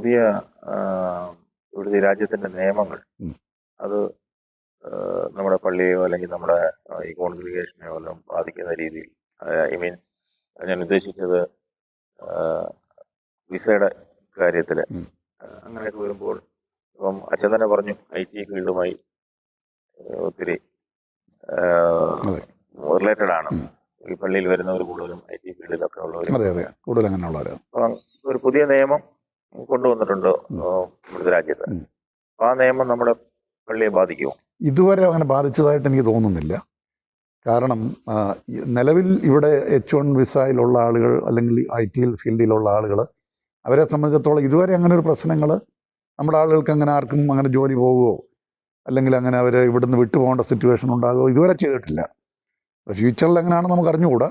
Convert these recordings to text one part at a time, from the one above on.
പുതിയ ഇവിടുത്തെ രാജ്യത്തിന്റെ നിയമങ്ങൾ അത് നമ്മുടെ പള്ളിയോ അല്ലെങ്കിൽ നമ്മുടെ ഈ കോൺഗ്രിഗേഷനെയോ എല്ലാം ബാധിക്കുന്ന രീതിയിൽ ഐ മീൻ ഞാൻ ഉദ്ദേശിച്ചത് വിസയുടെ കാര്യത്തിൽ അങ്ങനെയൊക്കെ വരുമ്പോൾ ഇപ്പം അച്ഛൻ തന്നെ പറഞ്ഞു ഐ ടി ഫീൽഡുമായി ഒത്തിരി റിലേറ്റഡ് ആണ്. ഈ പള്ളിയിൽ വരുന്നവർ കൂടുതലും ഐ ടി ഫീൽഡിലൊക്കെ ഉള്ളവർ കൂടുതൽ ഒരു പുതിയ നിയമം കൊണ്ടുവന്നിട്ടുണ്ട്? രാജ്യത്ത് ആ നിയമം നമ്മുടെ പള്ളിയെ ബാധിക്കുമോ? ഇതുവരെ അങ്ങനെ ബാധിച്ചതായിട്ട് എനിക്ക് തോന്നുന്നില്ല. കാരണം നിലവിൽ ഇവിടെ എച്ച് വൺ വിസയിലുള്ള ആളുകൾ അല്ലെങ്കിൽ ഐ ടി ഫീൽഡിലുള്ള ആളുകൾ അവരെ സംബന്ധിച്ചിടത്തോളം ഇതുവരെ അങ്ങനെ ഒരു പ്രശ്നങ്ങൾ നമ്മുടെ ആളുകൾക്ക് അങ്ങനെ ആർക്കും അങ്ങനെ ജോലി പോകുമോ അല്ലെങ്കിൽ അങ്ങനെ അവർ ഇവിടുന്ന് വിട്ടുപോകേണ്ട സിറ്റുവേഷൻ ഉണ്ടാകുമോ ഇതുവരെ ചെയ്തിട്ടില്ല. ഫ്യൂച്ചറിൽ എങ്ങനെയാണെന്ന് നമുക്ക് അറിഞ്ഞുകൂടാ.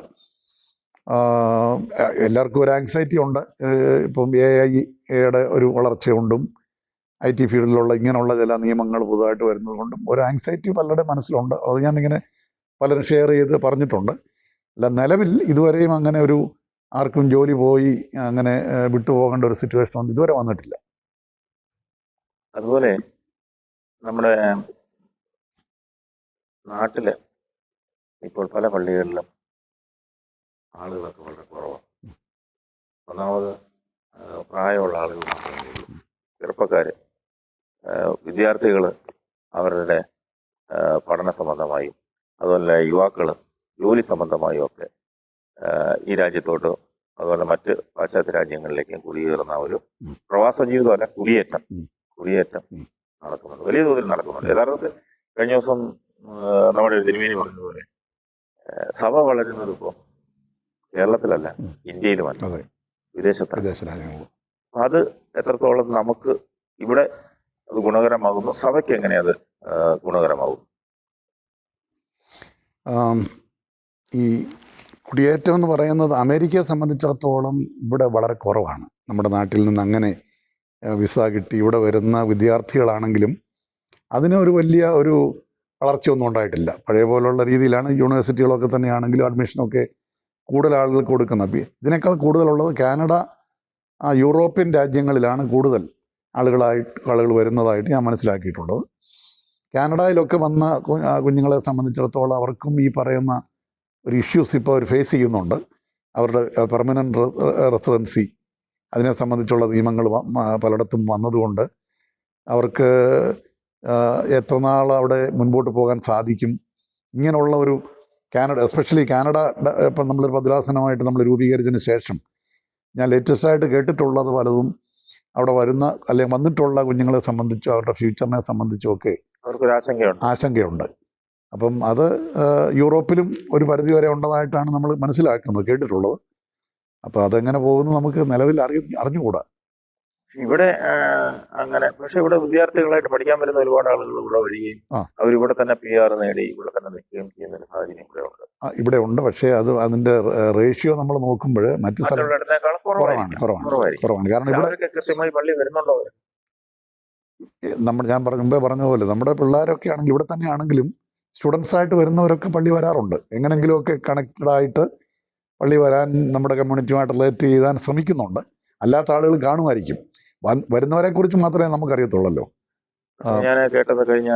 എല്ലാവർക്കും ഒരു ആങ്സൈറ്റി ഉണ്ട്. ഇപ്പം എ ഐയുടെ ഒരു വളർച്ചയുണ്ടും ഐ ടി ഫീൽഡിലുള്ള ഇങ്ങനെയുള്ള ചില നിയമങ്ങൾ പുതുതായിട്ട് വരുന്നത് കൊണ്ടും ഒരു ആങ്സൈറ്റി പലരുടെ മനസ്സിലുണ്ട്. അത് ഞാനിങ്ങനെ പലരും ഷെയർ ചെയ്ത് പറഞ്ഞിട്ടുണ്ട്. അല്ല നിലവിൽ ഇതുവരെയും അങ്ങനെ ഒരു ആർക്കും ജോലി പോയി അങ്ങനെ വിട്ടുപോകേണ്ട ഒരു സിറ്റുവേഷൻ ഒന്നും ഇതുവരെ വന്നിട്ടില്ല. അതുപോലെ നമ്മുടെ നാട്ടിൽ ഇപ്പോൾ പല പള്ളികളിലും ആളുകളൊക്കെ വളരെ കുറവാണ് ഒന്നാമത് പ്രായമുള്ള ആളുകൾ മാത്രമേ ഉള്ളൂ ചെറുപ്പക്കാര് വിദ്യാർത്ഥികൾ അവരുടെ പഠന സംബന്ധമായും അതുപോലെ യുവാക്കൾ ജോലി സംബന്ധമായും ഒക്കെ ഈ രാജ്യത്തോട്ട് അതുപോലെ മറ്റ് പാശ്ചാത്യ രാജ്യങ്ങളിലേക്കും കുടിയേറുന്ന ഒരു. പ്രവാസ ജീവിതമല്ല കുടിയേറ്റം. കുടിയേറ്റം. നടക്കുന്നുണ്ട് വലിയ തോതിൽ നടക്കുന്നുണ്ട് യഥാർത്ഥത്തിൽ കഴിഞ്ഞ ദിവസം നമ്മുടെ തിരുമേനി പറഞ്ഞതുപോലെ സഭ വളരുന്നത് ഇപ്പോൾ കേരളത്തിലല്ല ഇന്ത്യയിൽ ഇന്ത്യയിലുമല്ല വിദേശത്ത് വിദേശ രാജ്യങ്ങൾ അപ്പൊ അത് എത്രത്തോളം നമുക്ക് ഇവിടെ അത് ഗുണകരമാകുന്നു? സഭയ്ക്ക് എങ്ങനെ അത് ഗുണകരമാകും ഈ കുടിയേറ്റം എന്ന് പറയുന്നത് അമേരിക്കയെ സംബന്ധിച്ചിടത്തോളം ഇവിടെ വളരെ കുറവാണ്. നമ്മുടെ നാട്ടിൽ നിന്ന് അങ്ങനെ വിസ കിട്ടി. ഇവിടെ വരുന്ന വിദ്യാർത്ഥികളാണെങ്കിലും അതിന് ഒരു വലിയ ഒരു വളർച്ചയൊന്നും ഉണ്ടായിട്ടില്ല. പഴയ പോലുള്ള രീതിയിലാണ് യൂണിവേഴ്സിറ്റികളൊക്കെ തന്നെയാണെങ്കിലും അഡ്മിഷനൊക്കെ കൂടുതൽ ആളുകൾക്ക് കൊടുക്കുന്ന അപ്പൊ ഇതിനേക്കാൾ കൂടുതലുള്ളത് കാനഡ യൂറോപ്യൻ രാജ്യങ്ങളിലാണ് കൂടുതൽ ആളുകളായിട്ട് ആളുകൾ വരുന്നതായിട്ട് ഞാൻ മനസ്സിലാക്കിയിട്ടുള്ളത്. കാനഡയിലൊക്കെ വന്ന കുഞ്ഞുങ്ങളെ സംബന്ധിച്ചിടത്തോളം അവർക്കും ഈ പറയുന്ന ഒരു ഇഷ്യൂസ് ഇപ്പോൾ അവർ ഫേസ് ചെയ്യുന്നുണ്ട്. അവരുടെ പെർമനന്റ് റെസിഡൻസി അതിനെ സംബന്ധിച്ചുള്ള നിയമങ്ങൾ പലയിടത്തും വന്നതുകൊണ്ട് അവർക്ക് എത്രനാൾ എത്ര നാൾ അവിടെ മുൻപോട്ട് പോകാൻ സാധിക്കും? ഇങ്ങനെയുള്ള ഒരു കാനഡ എസ്പെഷ്യലി കാനഡ ഇപ്പം നമ്മൾ ഭദ്രാസനമായിട്ട് നമ്മൾ രൂപീകരിച്ചതിന് ശേഷം ഞാൻ ലേറ്റസ്റ്റ് ആയിട്ട് കേട്ടിട്ടുള്ളത് പലതും അവിടെ വരുന്ന അല്ലെങ്കിൽ വന്നിട്ടുള്ള കുഞ്ഞുങ്ങളെ സംബന്ധിച്ചോ അവരുടെ ഫ്യൂച്ചറിനെ സംബന്ധിച്ചോ ഒക്കെ ആശങ്കയുണ്ട്. ആശങ്കയുണ്ട്. അപ്പം അത് യൂറോപ്പിലും ഒരു പരിധി വരെ ഉണ്ടതായിട്ടാണ് നമ്മൾ മനസ്സിലാക്കുന്നത് കേട്ടിട്ടുള്ളത്. അപ്പോൾ അതെങ്ങനെ പോകുന്നു നമുക്ക് നിലവിൽ അറിയ അറിഞ്ഞുകൂടാ. ഇവിടെ അങ്ങനെ പക്ഷെ ഇവിടെ വിദ്യാർത്ഥികളായിട്ട് പഠിക്കാൻ വരുന്ന ഒരുപാട് ആളുകൾ ഇവിടെ വരികയും. അവരിവിടെ തന്നെ പി ആർ നേടി ഇവിടെ തന്നെ നിൽക്കുകയും ചെയ്യുന്ന ഒരു സാഹചര്യം ഇവിടെ ഉണ്ട്. ഇവിടെ ഉണ്ട്. പക്ഷേ അത് അതിന്റെ റേഷ്യോ നമ്മൾ നോക്കുമ്പോൾ മറ്റു സ്ഥലങ്ങളിൽ കുറവാണ് കുറവാണ് കുറവാണ്. കാരണം ഇവിടെ കൃത്യമായി പള്ളി വരുന്നുണ്ടോ നമ്മൾ ഞാൻ പറഞ്ഞ മുമ്പേ പറഞ്ഞ പോലെ നമ്മുടെ പിള്ളേരൊക്കെ ആണെങ്കിൽ ഇവിടെ തന്നെ ആണെങ്കിലും സ്റ്റുഡൻസ് ആയിട്ട് വരുന്നവരൊക്കെ പള്ളി വരാറുണ്ട്. എങ്ങനെങ്കിലുമൊക്കെ കണക്റ്റഡ് ആയിട്ട് പള്ളി വരാൻ നമ്മുടെ കമ്മ്യൂണിറ്റിയുമായിട്ട് റിലേറ്റ് ചെയ്യാൻ ശ്രമിക്കുന്നുണ്ട്. അല്ലാത്ത ആളുകൾ കാണുമായിരിക്കും. വരുന്നവരെ കുറിച്ച് മാത്രമേ നമുക്ക് അറിയത്തുള്ളല്ലോ ഞാൻ കേട്ടത് കഴിഞ്ഞ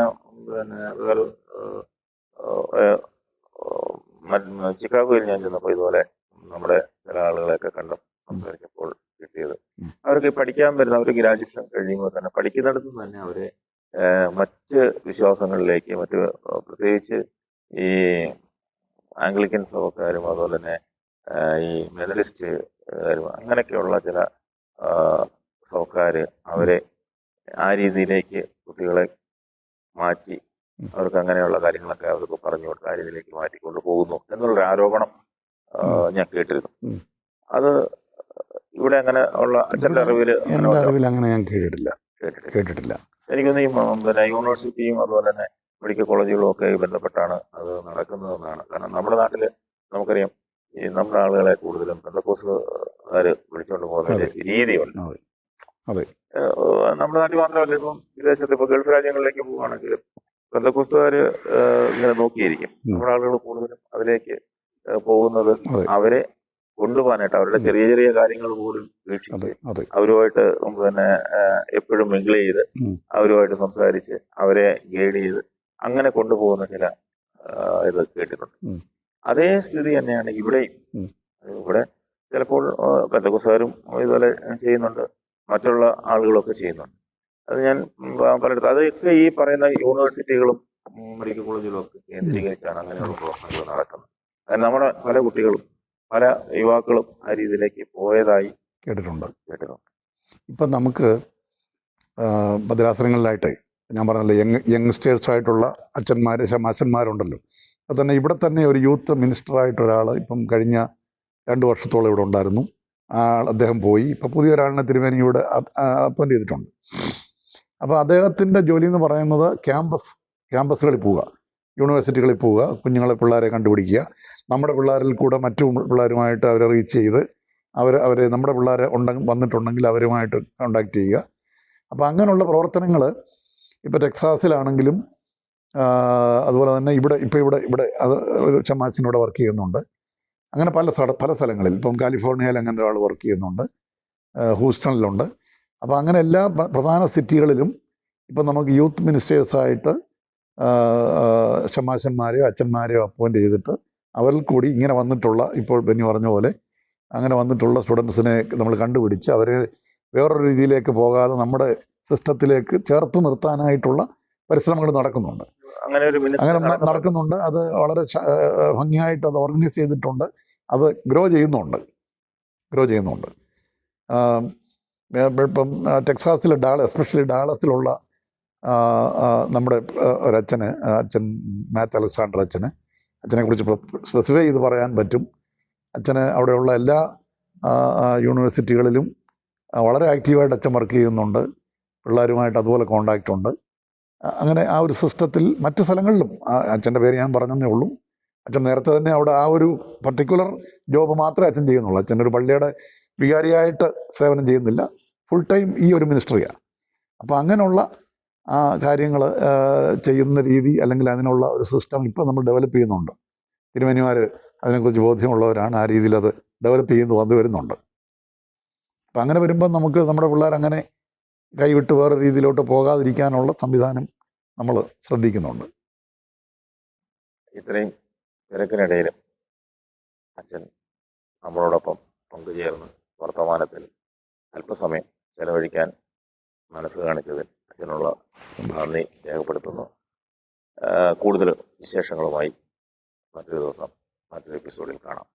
പിന്നെ ചിക്കാഗോയിൽ ഞാൻ ചെന്നപ്പോൾ ഇതുപോലെ നമ്മുടെ ചില ആളുകളെയൊക്കെ കണ്ടു സംസാരിച്ചപ്പോൾ കിട്ടിയത്. അവർക്ക് പഠിക്കാൻ വരുന്ന അവർ ഗ്രാജുവേഷൻ കഴിയുമ്പോൾ തന്നെ പഠിക്കുന്നിടത്ത് തന്നെ അവരെ മറ്റ് വിശ്വാസങ്ങളിലേക്ക് മറ്റ് പ്രത്യേകിച്ച് ഈ ആംഗ്ലിക്കൻ സഭക്കാരും അതുപോലെ തന്നെ ഈ ഈ മെതലിസ്റ്റ് അങ്ങനെയൊക്കെയുള്ള ചില സഭക്കാര് അവരെ ആ രീതിയിലേക്ക് കുട്ടികളെ മാറ്റി അവർക്ക് അങ്ങനെയുള്ള കാര്യങ്ങളൊക്കെ അവർക്ക് പറഞ്ഞു കൊടുത്ത് ആ രീതിയിലേക്ക് മാറ്റിക്കൊണ്ട് പോകുന്നു എന്നുള്ളൊരു ആരോപണം ഞാൻ കേട്ടിരുന്നു. അത് ഇവിടെ അങ്ങനെ ഉള്ള അച്ഛന്റെ അറിവിൽ അങ്ങനെ അറിവിൽ അങ്ങനെ ഞാൻ കേട്ടിട്ടില്ല. കേട്ടിട്ടില്ല. എനിക്കൊന്ന് ഈ പിന്നെ യൂണിവേഴ്സിറ്റിയും അതുപോലെ തന്നെ മെഡിക്കൽ കോളേജുകളും ഒക്കെ ബന്ധപ്പെട്ടാണ് അത് നടക്കുന്നതെന്നാണ്. കാരണം നമ്മുടെ നാട്ടിൽ നമുക്കറിയാം ഈ നമ്മുടെ ആളുകളെ കൂടുതലും പെന്തക്കോസുകാര് വിളിച്ചുകൊണ്ട് പോകുന്ന രീതിയുണ്ട്. അതെ. നമ്മുടെ നാട്ടിൽ മാത്രമല്ല ഇപ്പം വിദേശത്ത് ഇപ്പൊ ഗൾഫ് രാജ്യങ്ങളിലേക്ക് പോവുകയാണെങ്കിലും ബന്ധക്കുസ്തുകാര് ഇങ്ങനെ നോക്കിയിരിക്കും. നമ്മുടെ ആളുകൾ കൂടുതലും അതിലേക്ക് പോകുന്നത്. അവരെ കൊണ്ടുപോകാനായിട്ട് അവരുടെ ചെറിയ ചെറിയ കാര്യങ്ങൾ പോലും വീക്ഷിച്ച് അവരുമായിട്ട് നമുക്ക് തന്നെ എപ്പോഴും മിങ്കിൾ ചെയ്ത് അവരുമായിട്ട് സംസാരിച്ച് അവരെ ഗൈഡ് ചെയ്ത് അങ്ങനെ കൊണ്ടുപോകുന്ന ചില ഇത് കേട്ടിട്ടുണ്ട്. അതേ സ്ഥിതി തന്നെയാണ് ഇവിടെയും. ഇവിടെ ചിലപ്പോൾ പെന്തകുസാരും ഇതുപോലെ ചെയ്യുന്നുണ്ട്. മറ്റുള്ള ആളുകളൊക്കെ ചെയ്യുന്നുണ്ട് അത് ഞാൻ പലയിടത്തും അതൊക്കെ ഈ പറയുന്ന യൂണിവേഴ്സിറ്റികളും മെഡിക്കൽ കോളേജുകളും ഒക്കെ കേന്ദ്രീകരിച്ചാണ് അങ്ങനെയുള്ള പ്രവർത്തനങ്ങൾ നടക്കുന്നത്. കാരണം നമ്മുടെ പല കുട്ടികളും പല യുവാക്കളും ആ രീതിയിലേക്ക് പോയതായി കേട്ടിട്ടുണ്ട്. കേട്ടിട്ടുണ്ട്. ഇപ്പം നമുക്ക് ഭദ്രാസനങ്ങളിലായിട്ട് ഞാൻ പറഞ്ഞല്ലോ യങ് യങ്സ്റ്റേഴ്സ് ആയിട്ടുള്ള അച്ഛന്മാർ ശമാശന്മാരുണ്ടല്ലോ. അത് തന്നെ ഇവിടെ തന്നെ ഒരു യൂത്ത് മിനിസ്റ്ററായിട്ട് ഒരാൾ ഇപ്പം കഴിഞ്ഞ രണ്ട് വർഷത്തോളം ഇവിടെ ഉണ്ടായിരുന്നു. ആൾ അദ്ദേഹം പോയി. ഇപ്പം പുതിയൊരാളിനെ തിരുമേനിയോട് അപ്പോയിന്റ് ചെയ്തിട്ടുണ്ട്. അപ്പോൾ അദ്ദേഹത്തിന്റെ ജോലി എന്ന് പറയുന്നത് ക്യാമ്പസ് ക്യാമ്പസുകളിൽ പോവുക. യൂണിവേഴ്സിറ്റികളിൽ പോവുക. കുഞ്ഞുങ്ങളെ പിള്ളേരെ കണ്ടുപിടിക്കുക. നമ്മുടെ പിള്ളേരിൽ കൂടെ മറ്റു പിള്ളേരുമായിട്ട് അവരെ റീച്ച് ചെയ്ത് അവർ അവർ നമ്മുടെ പിള്ളേർ ഉണ്ടെങ്കിൽ വന്നിട്ടുണ്ടെങ്കിൽ അവരുമായിട്ട് കോണ്ടാക്ട് ചെയ്യുക. അപ്പോൾ അങ്ങനെയുള്ള പ്രവർത്തനങ്ങൾ ഇപ്പോൾ ടെക്സാസിലാണെങ്കിലും അതുപോലെ തന്നെ ഇവിടെ ഇപ്പോൾ ഇവിടെ ഇവിടെ അത് ചമ്മാസിനോട് വർക്ക് ചെയ്യുന്നുണ്ട്. അങ്ങനെ പല സ്ഥല പല സ്ഥലങ്ങളിൽ. ഇപ്പം കാലിഫോർണിയയിൽ അങ്ങനെ ഒരാൾ വർക്ക് ചെയ്യുന്നുണ്ട്. ഹൂസ്റ്റണിലുണ്ട്. അപ്പോൾ അങ്ങനെ എല്ലാ പ്രധാന സിറ്റികളിലും ഇപ്പം നമുക്ക് യൂത്ത് മിനിസ്റ്റേഴ്സായിട്ട് ഷമാശന്മാരെയോ അച്ഛന്മാരെയോ അപ്പോയിന്റ് ചെയ്തിട്ട് അവരിൽ കൂടി ഇങ്ങനെ വന്നിട്ടുള്ള ഇപ്പോൾ ബെന്നി പറഞ്ഞ പോലെ അങ്ങനെ വന്നിട്ടുള്ള സ്റ്റുഡൻസിനെ നമ്മൾ കണ്ടുപിടിച്ച് അവരെ വേറൊരു രീതിയിലേക്ക് പോകാതെ നമ്മുടെ സിസ്റ്റത്തിലേക്ക് ചേർത്ത് നിർത്താനായിട്ടുള്ള പരിശ്രമങ്ങൾ നടക്കുന്നുണ്ട്. അങ്ങനെ ഒരു അങ്ങനെ നടക്കുന്നുണ്ട്. അത് വളരെ ഭംഗിയായിട്ട് അത് ഓർഗനൈസ് ചെയ്തിട്ടുണ്ട്. അത് ഗ്രോ ചെയ്യുന്നുണ്ട്. ഗ്രോ ചെയ്യുന്നുണ്ട്. ഇപ്പം ടെക്സാസിലെ ഡാള എസ്പെഷ്യലി ഡാളസിലുള്ള നമ്മുടെ ഒരച്ഛന് അച്ഛൻ മാത്യു അലക്സാണ്ടർ അച്ഛന് കുറിച്ച് സ്പെസിഫൈ ചെയ്ത് പറയാൻ പറ്റും. അച്ഛന് അവിടെയുള്ള എല്ലാ യൂണിവേഴ്സിറ്റികളിലും വളരെ ആക്റ്റീവായിട്ട് അച്ഛൻ വർക്ക് ചെയ്യുന്നുണ്ട്. പിള്ളേരുമായിട്ട് അതുപോലെ കോണ്ടാക്റ്റ് ഉണ്ട്. അങ്ങനെ ആ ഒരു സിസ്റ്റത്തിൽ മറ്റ് സ്ഥലങ്ങളിലും അച്ഛന്റെ പേര് ഞാൻ പറഞ്ഞതേ ഉള്ളൂ. അച്ഛൻ നേരത്തെ തന്നെ അവിടെ ആ ഒരു പർട്ടിക്കുലർ ജോബ് മാത്രമേ അച്ഛൻ ചെയ്യുന്നുള്ളൂ. അച്ഛൻ ഒരു പള്ളിയുടെ വികാരിയായിട്ട് സേവനം ചെയ്യുന്നില്ല. ഫുൾ ടൈം ഈ ഒരു മിനിസ്ട്രിയാണ് അപ്പോൾ അങ്ങനെയുള്ള ആ കാര്യങ്ങൾ ചെയ്യുന്ന രീതി അല്ലെങ്കിൽ അതിനുള്ള ഒരു സിസ്റ്റം ഇപ്പോൾ നമ്മൾ ഡെവലപ്പ് ചെയ്യുന്നുണ്ട്. തിരുമനിമാർ അതിനെക്കുറിച്ച് ബോധ്യമുള്ളവരാണ്. ആ രീതിയിൽ അത് ഡെവലപ്പ് ചെയ്യുന്നു വന്നു വരുന്നുണ്ട് അപ്പം അങ്ങനെ വരുമ്പോൾ നമുക്ക് നമ്മുടെ പിള്ളേർ അങ്ങനെ കൈവിട്ട് വേറെ രീതിയിലോട്ട് പോകാതിരിക്കാനുള്ള സംവിധാനം നമ്മൾ ശ്രദ്ധിക്കുന്നുണ്ട്. ഇത്രയും തിരക്കിനിടയിലും അച്ഛൻ നമ്മളോടൊപ്പം പങ്കുചേർന്ന് വർത്തമാനത്തിൽ അല്പസമയം ചെലവഴിക്കാൻ മനസ്സ് കാണിച്ചതിൽ അച്ഛനുള്ള നന്ദി രേഖപ്പെടുത്തുന്നു. കൂടുതൽ വിശേഷങ്ങളുമായി മറ്റൊരു ദിവസം മറ്റൊരു എപ്പിസോഡിൽ കാണാം.